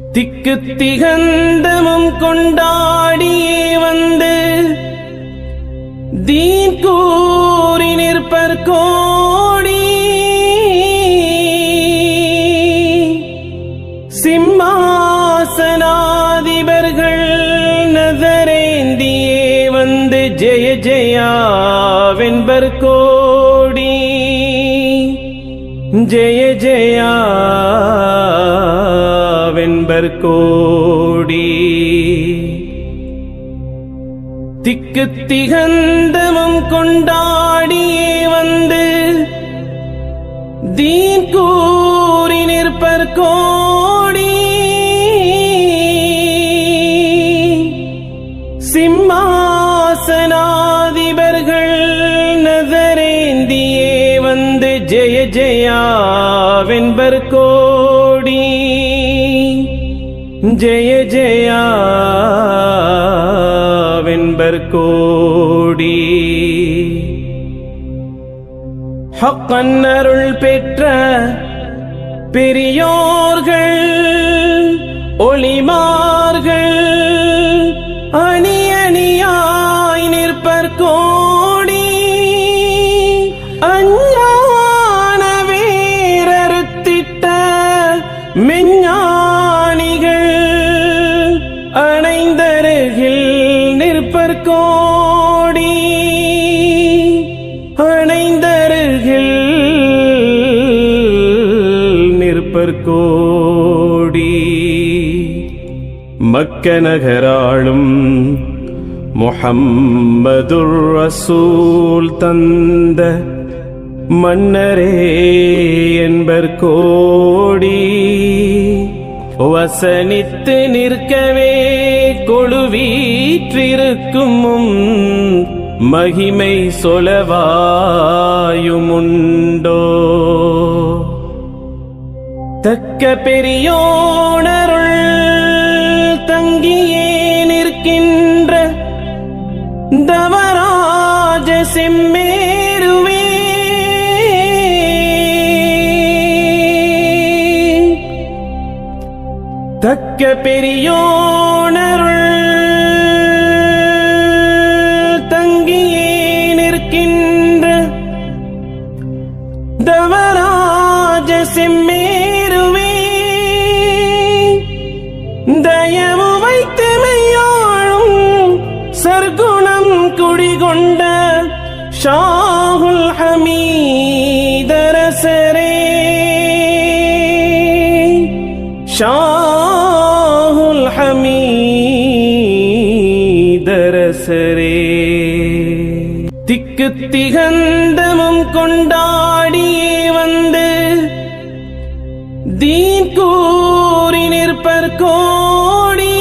திக்கு திகந்தமும் கொண்டாடியே வந்து தீன் கூறி நிற்பர் கோடி. சிம்மாசனாதிபர்கள் நதரேந்தியே வந்து ஜெய ஜெயாவென்பர் கோடி. ஜெய ஜெயா கோடி. திக்கு திகந்தமும் கொண்டாடியே வந்து தீன் கூறி நிற்பர் கோடி. சிம்மாசனாதிபர்கள் நதரேந்தியே வந்து ஜெய ஜெயாவென்பர் கோடி. ஜெய ஜெயாவென்பர் கோடி. ஹக்கன்னருள் பெற்ற பெரியோர்கள் ஒளிமார்கள் அணி அணியாய் நிற்பர் கோடி. அஞ்ஞான வேரறுத்திட்ட மெஞ்ஞானிகள் கோடி அணைந்தருகில் நிற்பற்கோடி மக்க நகராளும் முஹம்மதுர் ரசூல் தந்த மன்னரே என்பர் கோடி. வசனித்து நிற்கவே கொழுவீற்றிருக்கும் மகிமை சொலவாயுமுண்டோ. தக்க பெரியோனருள் தங்கியே நிற்கின்ற தவராஜ செம்மே தக்க பெரியோனருள் தங்கியே நிற்கின்ற தவராஜ செம்மேருவே தயவு வைத்து மெய்யாழும் சர்க்குணம் குடிகொண்ட ஷாகுல் ஹமீ ஹமீதரசரே திக்கு திகந்தமும் கொண்டாடியே வந்து தீன் கூறி நிற்பர் கோடி.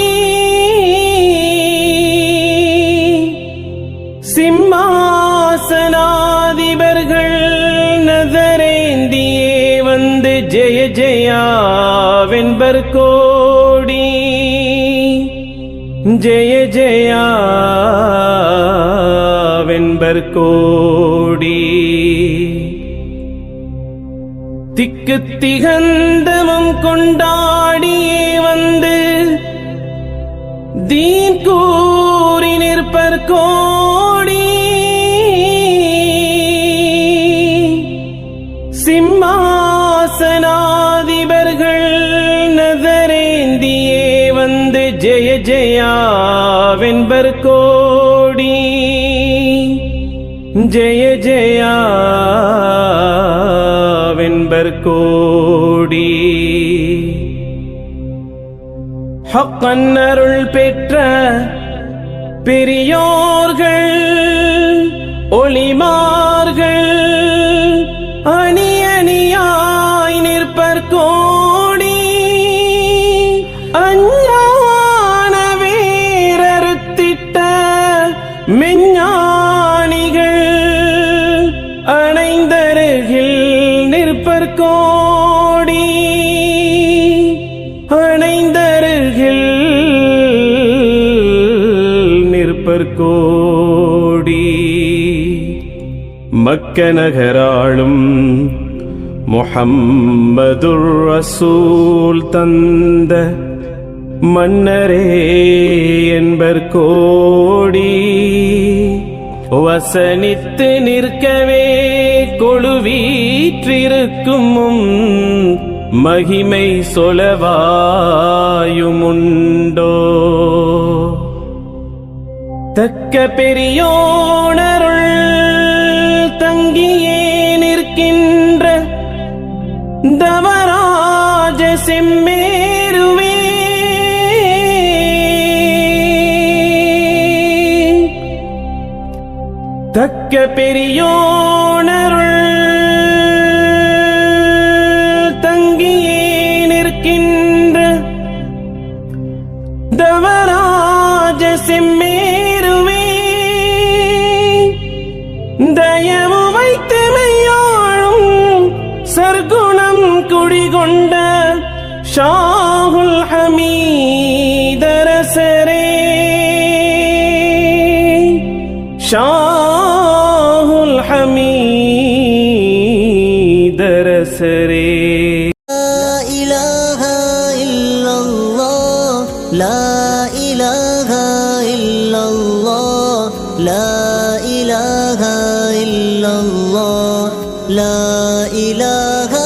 சிம்மாசனாதிபர்கள் நதரேந்தியே வந்து ஜெய ஜெயாவென்பர் கோடி ஜெய ஜெயாவென்பர் கோடி. திக்கு திகந்தமம் கொண்டாடியே வந்து தீன் கூறி நிற்பர் கோடி ஜெயாவென்பர் கோடி ஜெய ஜெயாவென்பர் கோடி ஹொக்கன்னருள் பெற்ற பெரியோர்கள் ஒளிமார்கள் மக்க நகராளும் முஹம்மதுர் ரசூல் தந்த மன்னரே என்பர் கோடி வசனித்து நிற்கவே கொழுவீற்றிருக்கும் மகிமை சொலவாயுமுண்டோ தக்க பெரியோனருள் தங்கியே நிற்கின்ற தவராஜ செம்மேருவே. தக்க பெரியோனருள் தங்கியே நிற்கின்ற தவராஜ செம்மேருவே. தயவு சர்க்குணம் குடிகொண்ட ஷாகுல் ஹமீதரசரே ஷாகுல் ஹமீதரசரே لا إله إلا الله لا إله إلا الله 乐一乐。